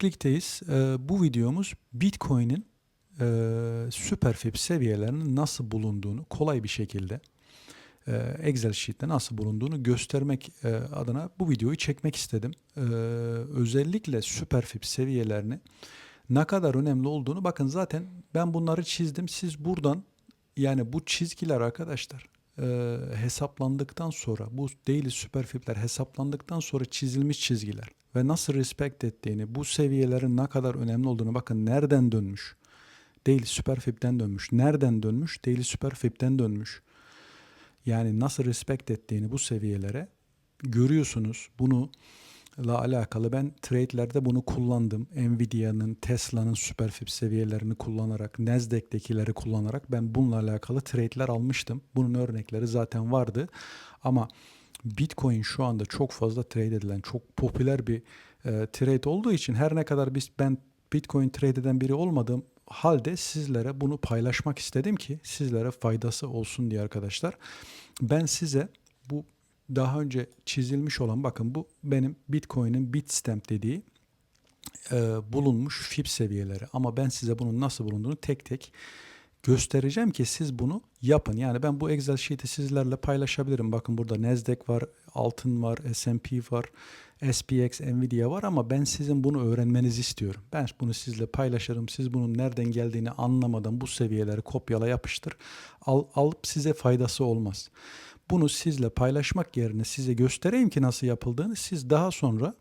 Klikteyiz. Ee, bu videomuz Bitcoin'in e, Superfib seviyelerinin nasıl bulunduğunu kolay bir şekilde e, Excel sheet'te nasıl bulunduğunu göstermek e, adına bu videoyu çekmek istedim. E, özellikle Superfib seviyelerini ne kadar önemli olduğunu bakın zaten ben bunları çizdim. Siz buradan yani bu çizgiler arkadaşlar e, hesaplandıktan sonra bu daily superfibler hesaplandıktan sonra çizilmiş çizgiler ve nasıl respect ettiğini bu seviyelerin ne kadar önemli olduğunu bakın nereden dönmüş. Daily superfib'den dönmüş. Nereden dönmüş? Daily superfib'den dönmüş. Yani nasıl respect ettiğini bu seviyelere görüyorsunuz. Bunu la alakalı ben trade'lerde bunu kullandım. Nvidia'nın, Tesla'nın Superfib seviyelerini kullanarak, Nasdaq'tekileri kullanarak ben bununla alakalı trade'ler almıştım. Bunun örnekleri zaten vardı. Ama Bitcoin şu anda çok fazla trade edilen, çok popüler bir e, trade olduğu için her ne kadar biz ben Bitcoin trade eden biri olmadığım halde sizlere bunu paylaşmak istedim ki sizlere faydası olsun diye arkadaşlar. Ben size bu daha önce çizilmiş olan bakın bu benim Bitcoin'in Bitstamp dediği e, bulunmuş FIB seviyeleri. Ama ben size bunun nasıl bulunduğunu tek tek göstereceğim ki siz bunu yapın. Yani ben bu Excel sheet'i sizlerle paylaşabilirim. Bakın burada Nasdaq var, altın var, S&P var, SPX, Nvidia var ama ben sizin bunu öğrenmenizi istiyorum. Ben bunu sizle paylaşırım. Siz bunun nereden geldiğini anlamadan bu seviyeleri kopyala yapıştır. Al, alıp size faydası olmaz. Bunu sizle paylaşmak yerine size göstereyim ki nasıl yapıldığını siz daha sonra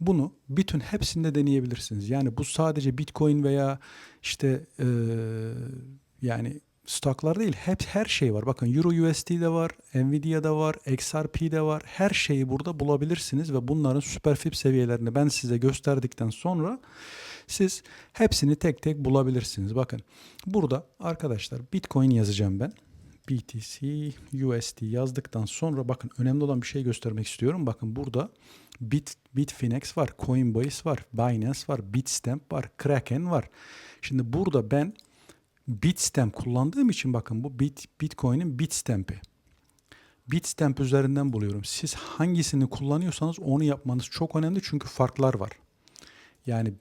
bunu bütün hepsinde deneyebilirsiniz. Yani bu sadece Bitcoin veya işte e, yani stoklar değil hep her şey var. Bakın Euro USD'de var, Nvidia'da var, XRP'de var. Her şeyi burada bulabilirsiniz ve bunların Superfib seviyelerini ben size gösterdikten sonra siz hepsini tek tek bulabilirsiniz. Bakın burada arkadaşlar Bitcoin yazacağım ben. BTC USD yazdıktan sonra bakın önemli olan bir şey göstermek istiyorum. Bakın burada Bit, Bitfinex var, Coinbase var, Binance var, Bitstamp var, Kraken var. Şimdi burada ben Bitstamp kullandığım için bakın bu Bit, Bitcoin'in Bitstamp'i. Bitstamp üzerinden buluyorum. Siz hangisini kullanıyorsanız onu yapmanız çok önemli çünkü farklar var. Yani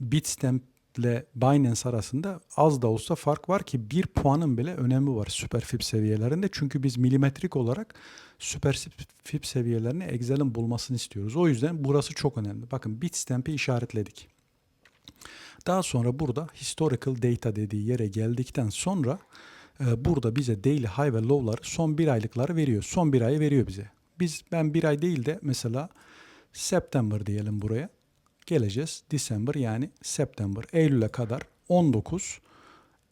Bitstamp ile Binance arasında az da olsa fark var ki bir puanın bile önemi var Superfib seviyelerinde. Çünkü biz milimetrik olarak Superfib seviyelerini Excel'in bulmasını istiyoruz. O yüzden burası çok önemli. Bakın Bitstamp'i işaretledik. Daha sonra burada historical data dediği yere geldikten sonra e, burada bize daily high ve low'ları son bir aylıkları veriyor. Son bir ayı veriyor bize. Biz ben bir ay değil de mesela September diyelim buraya. Geleceğiz. December yani September. Eylül'e kadar 19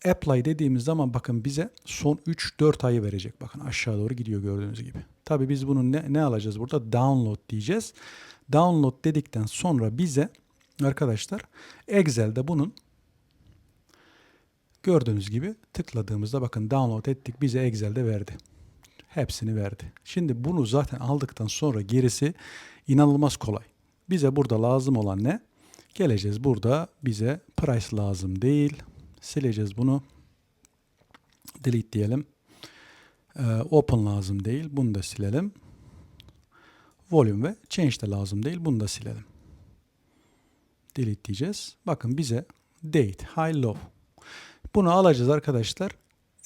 apply dediğimiz zaman bakın bize son 3-4 ayı verecek. Bakın aşağı doğru gidiyor gördüğünüz gibi. Tabi biz bunu ne, ne alacağız burada? Download diyeceğiz. Download dedikten sonra bize arkadaşlar Excel'de bunun gördüğünüz gibi tıkladığımızda bakın download ettik bize Excel'de verdi. Hepsini verdi. Şimdi bunu zaten aldıktan sonra gerisi inanılmaz kolay. Bize burada lazım olan ne? Geleceğiz burada bize price lazım değil. Sileceğiz bunu. Delete diyelim. Ee, open lazım değil. Bunu da silelim. Volume ve change de lazım değil. Bunu da silelim. Delete diyeceğiz. Bakın bize date, high, low. Bunu alacağız arkadaşlar.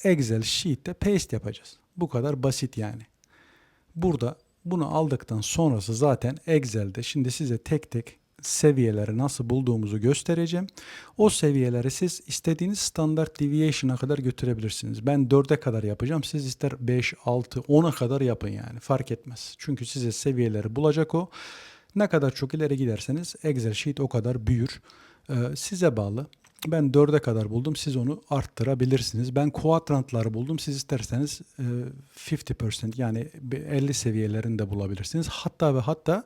Excel sheet'te paste yapacağız. Bu kadar basit yani. Burada bunu aldıktan sonrası zaten Excel'de şimdi size tek tek seviyeleri nasıl bulduğumuzu göstereceğim. O seviyeleri siz istediğiniz standart deviation'a kadar götürebilirsiniz. Ben 4'e kadar yapacağım. Siz ister 5, 6, 10'a kadar yapın yani. Fark etmez. Çünkü size seviyeleri bulacak o. Ne kadar çok ileri giderseniz Excel sheet o kadar büyür. Ee, size bağlı. Ben 4'e kadar buldum. Siz onu arttırabilirsiniz. Ben kuadrantları buldum. Siz isterseniz e, 50% yani 50 seviyelerinde bulabilirsiniz. Hatta ve hatta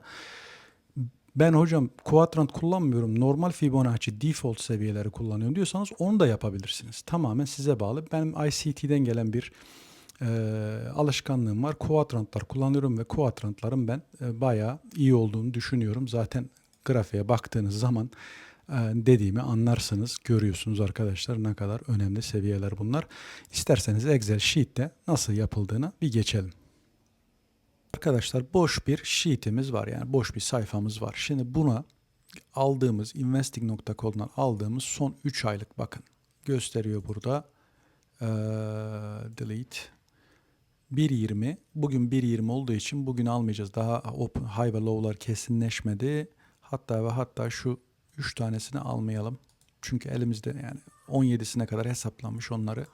ben hocam kuadrant kullanmıyorum. Normal Fibonacci default seviyeleri kullanıyorum diyorsanız onu da yapabilirsiniz. Tamamen size bağlı. Benim ICT'den gelen bir e, alışkanlığım var. Kuadrantlar kullanıyorum ve kuadrantların ben e, bayağı iyi olduğunu düşünüyorum. Zaten grafiğe baktığınız zaman e, dediğimi anlarsınız, görüyorsunuz arkadaşlar ne kadar önemli seviyeler bunlar. İsterseniz Excel Sheet'te nasıl yapıldığını bir geçelim. Arkadaşlar boş bir sheet'imiz var yani boş bir sayfamız var. Şimdi buna aldığımız investing.com'dan aldığımız son 3 aylık bakın gösteriyor burada. Ee, delete 1.20 bugün 1.20 olduğu için bugün almayacağız. Daha high ve low'lar kesinleşmedi. Hatta ve hatta şu 3 tanesini almayalım. Çünkü elimizde yani 17'sine kadar hesaplanmış onları.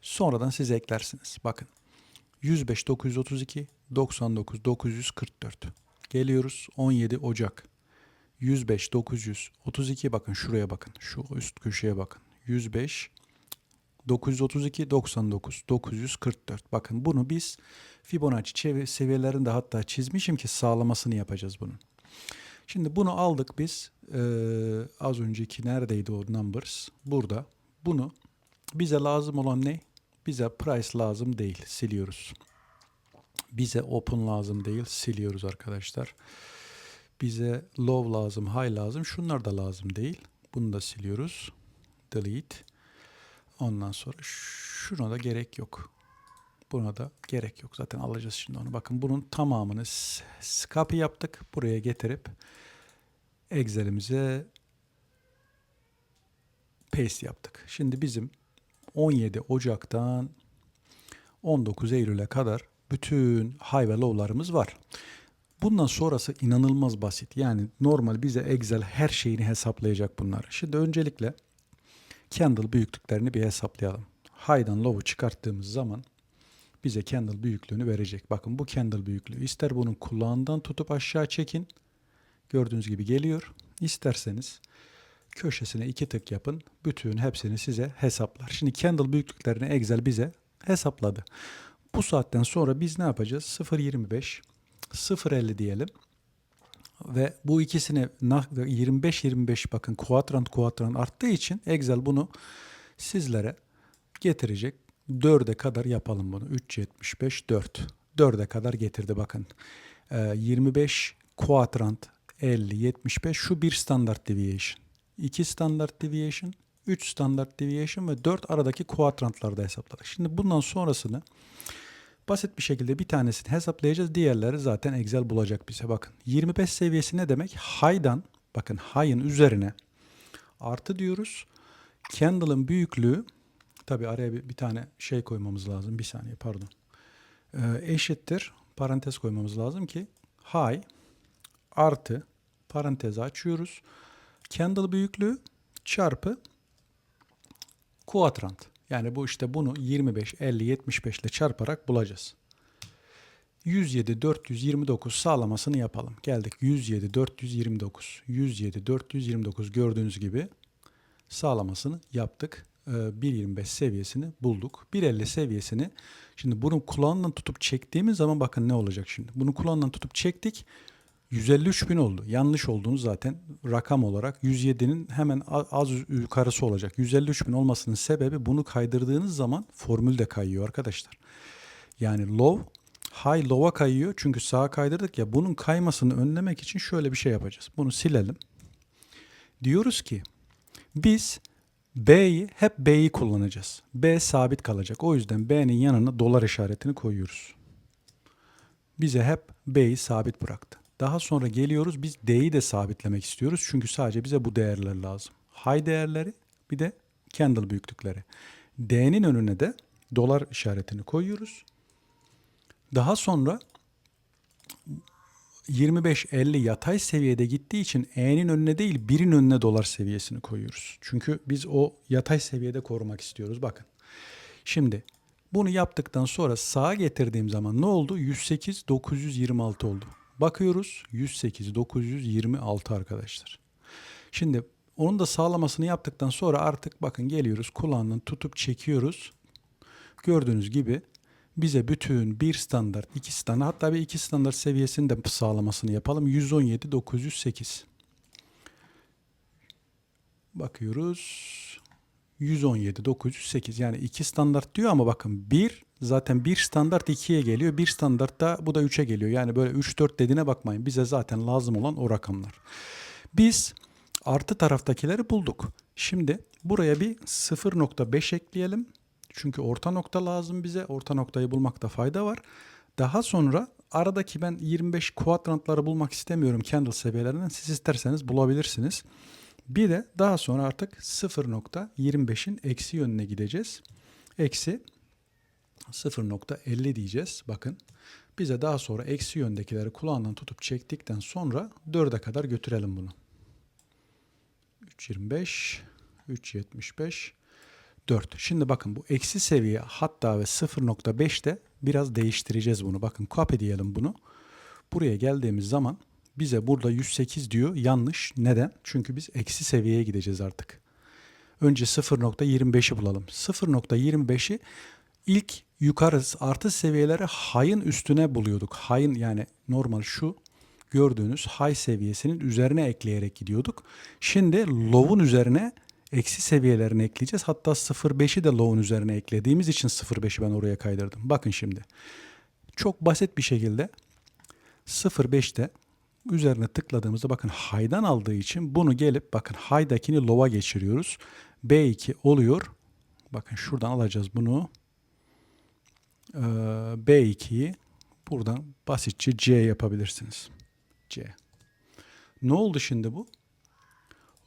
Sonradan siz eklersiniz. Bakın 105 932 99 944 geliyoruz 17 Ocak 105 932 bakın şuraya bakın şu üst köşeye bakın 105 932 99 944 bakın bunu biz Fibonacci seviyelerinde hatta çizmişim ki sağlamasını yapacağız bunun. Şimdi bunu aldık biz Ee, az önceki neredeydi o numbers burada bunu bize lazım olan ne? Bize price lazım değil siliyoruz. Bize open lazım değil siliyoruz arkadaşlar. Bize low lazım, high lazım. Şunlar da lazım değil. Bunu da siliyoruz. Delete. Ondan sonra şuna da gerek yok. Buna da gerek yok. Zaten alacağız şimdi onu. Bakın bunun tamamını copy yaptık. Buraya getirip Excel'imize paste yaptık. Şimdi bizim 17 Ocak'tan 19 Eylül'e kadar bütün high ve low'larımız var. Bundan sonrası inanılmaz basit. Yani normal bize Excel her şeyini hesaplayacak bunlar. Şimdi öncelikle candle büyüklüklerini bir hesaplayalım. High'dan low'u çıkarttığımız zaman bize candle büyüklüğünü verecek. Bakın bu candle büyüklüğü. İster bunun kulağından tutup aşağı çekin. Gördüğünüz gibi geliyor. İsterseniz köşesine iki tık yapın. Bütün hepsini size hesaplar. Şimdi candle büyüklüklerini Excel bize hesapladı. Bu saatten sonra biz ne yapacağız? 0.25 0.50 diyelim. Ve bu ikisini 25-25 bakın kuadrant kuadrant arttığı için Excel bunu sizlere getirecek. 4'e kadar yapalım bunu. 3.75 4. 4'e kadar getirdi bakın. Ee, 25 kuadrant 50 75 şu bir standart deviation. 2 standart deviation, 3 standart deviation ve 4 aradaki kuadrantlarda hesapladık. Şimdi bundan sonrasını basit bir şekilde bir tanesini hesaplayacağız. Diğerleri zaten Excel bulacak bize. Bakın 25 seviyesi ne demek? High'dan bakın high'ın üzerine artı diyoruz. Candle'ın büyüklüğü tabi araya bir, bir tane şey koymamız lazım. Bir saniye pardon. Ee, eşittir parantez koymamız lazım ki high artı parantezi açıyoruz. Candle büyüklüğü çarpı kuadrant. Yani bu işte bunu 25, 50, 75 ile çarparak bulacağız. 107, 429 sağlamasını yapalım. Geldik 107, 429. 107, 429 gördüğünüz gibi sağlamasını yaptık. Ee, 1.25 seviyesini bulduk. 1.50 seviyesini şimdi bunun kulağından tutup çektiğimiz zaman bakın ne olacak şimdi. Bunu kulağından tutup çektik. 153 bin oldu. Yanlış olduğunu zaten rakam olarak 107'nin hemen az yukarısı olacak. 153 bin olmasının sebebi bunu kaydırdığınız zaman formül de kayıyor arkadaşlar. Yani low high low'a kayıyor çünkü sağa kaydırdık ya bunun kaymasını önlemek için şöyle bir şey yapacağız. Bunu silelim. Diyoruz ki biz B'yi hep B'yi kullanacağız. B sabit kalacak. O yüzden B'nin yanına dolar işaretini koyuyoruz. Bize hep B'yi sabit bıraktı. Daha sonra geliyoruz biz D'yi de sabitlemek istiyoruz. Çünkü sadece bize bu değerler lazım. High değerleri bir de candle büyüklükleri. D'nin önüne de dolar işaretini koyuyoruz. Daha sonra 25-50 yatay seviyede gittiği için E'nin önüne değil birin önüne dolar seviyesini koyuyoruz. Çünkü biz o yatay seviyede korumak istiyoruz. Bakın. Şimdi bunu yaptıktan sonra sağa getirdiğim zaman ne oldu? 108 926 oldu. Bakıyoruz 108 926 arkadaşlar. Şimdi onun da sağlamasını yaptıktan sonra artık bakın geliyoruz kulağından tutup çekiyoruz. Gördüğünüz gibi bize bütün bir standart, iki standart hatta bir iki standart seviyesinin de sağlamasını yapalım. 117 908. Bakıyoruz. 117 908 yani iki standart diyor ama bakın bir zaten bir standart 2'ye geliyor. Bir standart da bu da 3'e geliyor. Yani böyle 3 4 dediğine bakmayın. Bize zaten lazım olan o rakamlar. Biz artı taraftakileri bulduk. Şimdi buraya bir 0.5 ekleyelim. Çünkü orta nokta lazım bize. Orta noktayı bulmakta fayda var. Daha sonra aradaki ben 25 kuadrantları bulmak istemiyorum candle seviyelerinden. Siz isterseniz bulabilirsiniz. Bir de daha sonra artık 0.25'in eksi yönüne gideceğiz. Eksi 0.50 diyeceğiz. Bakın bize daha sonra eksi yöndekileri kulağından tutup çektikten sonra 4'e kadar götürelim bunu. 3.25, 3.75, 4. Şimdi bakın bu eksi seviye hatta ve 0.5'te biraz değiştireceğiz bunu. Bakın copy diyelim bunu. Buraya geldiğimiz zaman bize burada 108 diyor. Yanlış. Neden? Çünkü biz eksi seviyeye gideceğiz artık. Önce 0.25'i bulalım. 0.25'i ilk yukarı artı seviyeleri high'ın üstüne buluyorduk. High'ın yani normal şu gördüğünüz high seviyesinin üzerine ekleyerek gidiyorduk. Şimdi low'un üzerine eksi seviyelerini ekleyeceğiz. Hatta 0.5'i de low'un üzerine eklediğimiz için 0.5'i ben oraya kaydırdım. Bakın şimdi. Çok basit bir şekilde 0.5'te üzerine tıkladığımızda bakın high'dan aldığı için bunu gelip bakın high'dakini low'a geçiriyoruz. B2 oluyor. Bakın şuradan alacağız bunu. Ee, B2'yi buradan basitçe C yapabilirsiniz. C. Ne oldu şimdi bu?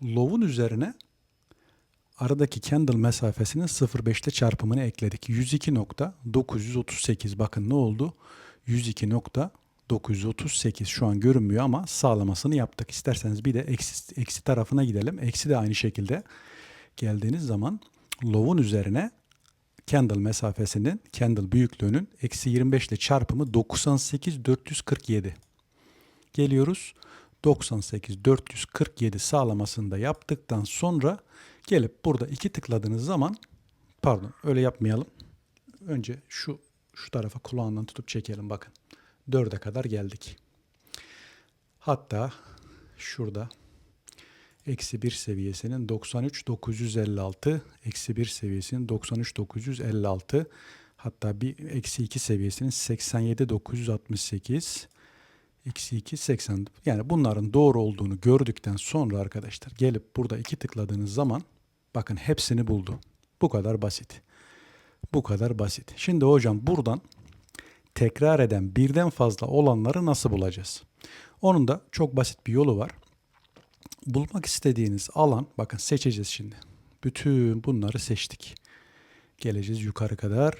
Low'un üzerine aradaki candle mesafesinin 0.5'te çarpımını ekledik. 102.938 bakın ne oldu? 102.938 şu an görünmüyor ama sağlamasını yaptık. İsterseniz bir de eksi, eksi tarafına gidelim. Eksi de aynı şekilde geldiğiniz zaman low'un üzerine candle mesafesinin, candle büyüklüğünün eksi 25 ile çarpımı 98 447. Geliyoruz. 98 447 sağlamasını da yaptıktan sonra gelip burada iki tıkladığınız zaman pardon öyle yapmayalım. Önce şu şu tarafa kulağından tutup çekelim bakın. 4'e kadar geldik. Hatta şurada eksi 1 seviyesinin 93 956 eksi 1 seviyesinin 93 956 hatta bir eksi 2 seviyesinin 87 968 eksi 2 80 yani bunların doğru olduğunu gördükten sonra arkadaşlar gelip burada iki tıkladığınız zaman bakın hepsini buldu. Bu kadar basit. Bu kadar basit. Şimdi hocam buradan tekrar eden birden fazla olanları nasıl bulacağız? Onun da çok basit bir yolu var. Bulmak istediğiniz alan bakın seçeceğiz şimdi. Bütün bunları seçtik. Geleceğiz yukarı kadar.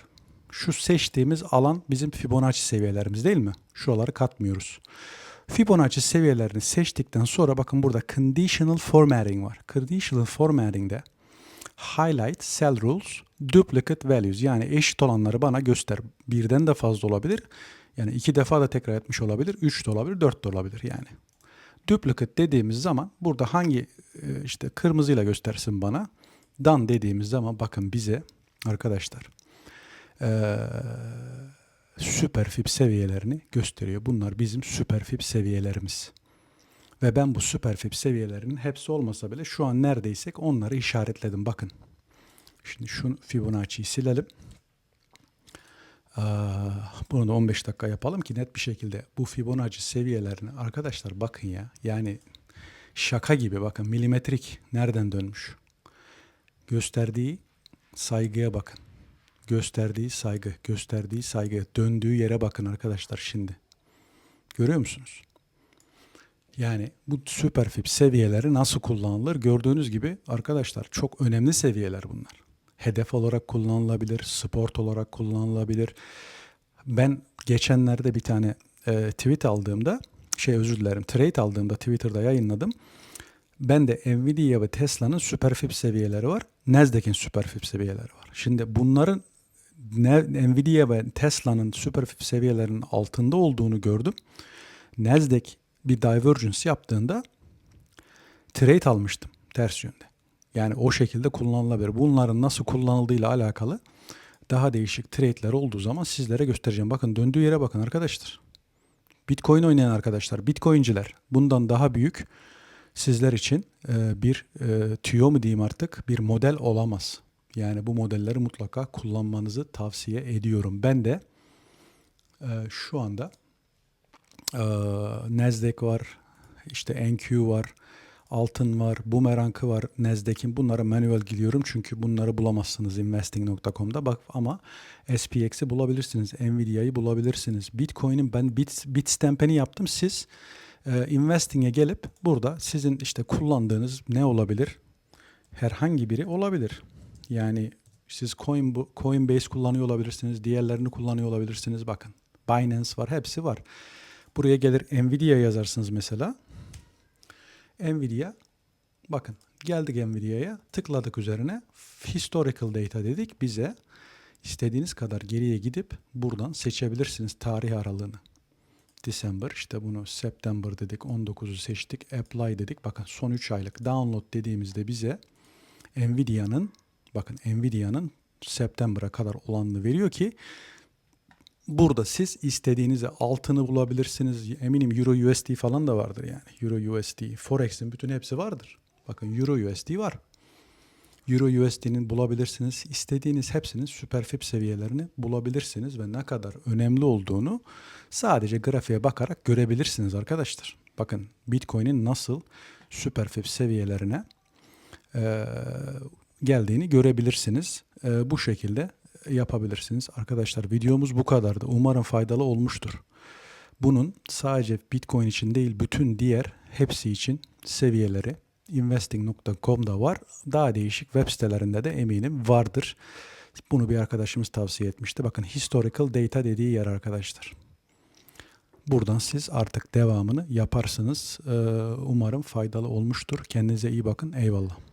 Şu seçtiğimiz alan bizim Fibonacci seviyelerimiz değil mi? Şuraları katmıyoruz. Fibonacci seviyelerini seçtikten sonra bakın burada conditional formatting var. Conditional formatting'de highlight cell rules duplicate values yani eşit olanları bana göster. Birden de fazla olabilir. Yani iki defa da tekrar etmiş olabilir. Üç de olabilir. Dört de olabilir yani. Duplicate dediğimiz zaman burada hangi e, işte kırmızıyla göstersin bana. Done dediğimiz zaman bakın bize arkadaşlar ee, süperfib seviyelerini gösteriyor. Bunlar bizim süperfib seviyelerimiz. Ve ben bu süperfib seviyelerinin hepsi olmasa bile şu an neredeysek onları işaretledim. Bakın. Şimdi şu Fibonacci'yi silelim. Bunu da 15 dakika yapalım ki net bir şekilde bu Fibonacci seviyelerini arkadaşlar bakın ya. Yani şaka gibi bakın milimetrik nereden dönmüş. Gösterdiği saygıya bakın gösterdiği saygı, gösterdiği saygı, döndüğü yere bakın arkadaşlar şimdi. Görüyor musunuz? Yani bu süperfib seviyeleri nasıl kullanılır? Gördüğünüz gibi arkadaşlar çok önemli seviyeler bunlar. Hedef olarak kullanılabilir, sport olarak kullanılabilir. Ben geçenlerde bir tane e, tweet aldığımda, şey özür dilerim, trade aldığımda Twitter'da yayınladım. Ben de Nvidia ve Tesla'nın süperfib seviyeleri var. Nasdaq'in süperfib seviyeleri var. Şimdi bunların Nvidia ve Tesla'nın süperfib seviyelerinin altında olduğunu gördüm. Nasdaq bir divergence yaptığında trade almıştım ters yönde. Yani o şekilde kullanılabilir. Bunların nasıl kullanıldığıyla alakalı daha değişik trade'ler olduğu zaman sizlere göstereceğim. Bakın döndüğü yere bakın arkadaşlar. Bitcoin oynayan arkadaşlar, Bitcoin'ciler bundan daha büyük sizler için bir tüyo mu diyeyim artık bir model olamaz. Yani bu modelleri mutlaka kullanmanızı tavsiye ediyorum. Ben de e, şu anda e, Nasdaq var, işte NQ var, altın var, bumerangı var, Nasdaq'in. Bunlara manuel gidiyorum çünkü bunları bulamazsınız investing.com'da. Bak ama SPX'i bulabilirsiniz, Nvidia'yı bulabilirsiniz. Bitcoin'in ben Bit, Bitstamp'ini yaptım. Siz e, investing'e gelip burada sizin işte kullandığınız ne olabilir? Herhangi biri olabilir. Yani siz Coin, Coinbase kullanıyor olabilirsiniz, diğerlerini kullanıyor olabilirsiniz. Bakın Binance var, hepsi var. Buraya gelir Nvidia yazarsınız mesela. Nvidia bakın geldik Nvidia'ya tıkladık üzerine historical data dedik bize istediğiniz kadar geriye gidip buradan seçebilirsiniz tarih aralığını. December işte bunu September dedik 19'u seçtik apply dedik bakın son 3 aylık download dediğimizde bize Nvidia'nın bakın Nvidia'nın September'a kadar olanını veriyor ki burada siz istediğinizi altını bulabilirsiniz. Eminim Euro USD falan da vardır yani. Euro USD, Forex'in bütün hepsi vardır. Bakın Euro USD var. Euro USD'nin bulabilirsiniz. İstediğiniz hepsinin superfip seviyelerini bulabilirsiniz ve ne kadar önemli olduğunu sadece grafiğe bakarak görebilirsiniz arkadaşlar. Bakın Bitcoin'in nasıl superfip seviyelerine eee, geldiğini görebilirsiniz. Eee, bu şekilde yapabilirsiniz. Arkadaşlar videomuz bu kadardı. Umarım faydalı olmuştur. Bunun sadece Bitcoin için değil bütün diğer hepsi için seviyeleri investing.com'da var. Daha değişik web sitelerinde de eminim vardır. Bunu bir arkadaşımız tavsiye etmişti. Bakın historical data dediği yer arkadaşlar. Buradan siz artık devamını yaparsınız. Ee, Umarım faydalı olmuştur. Kendinize iyi bakın. Eyvallah.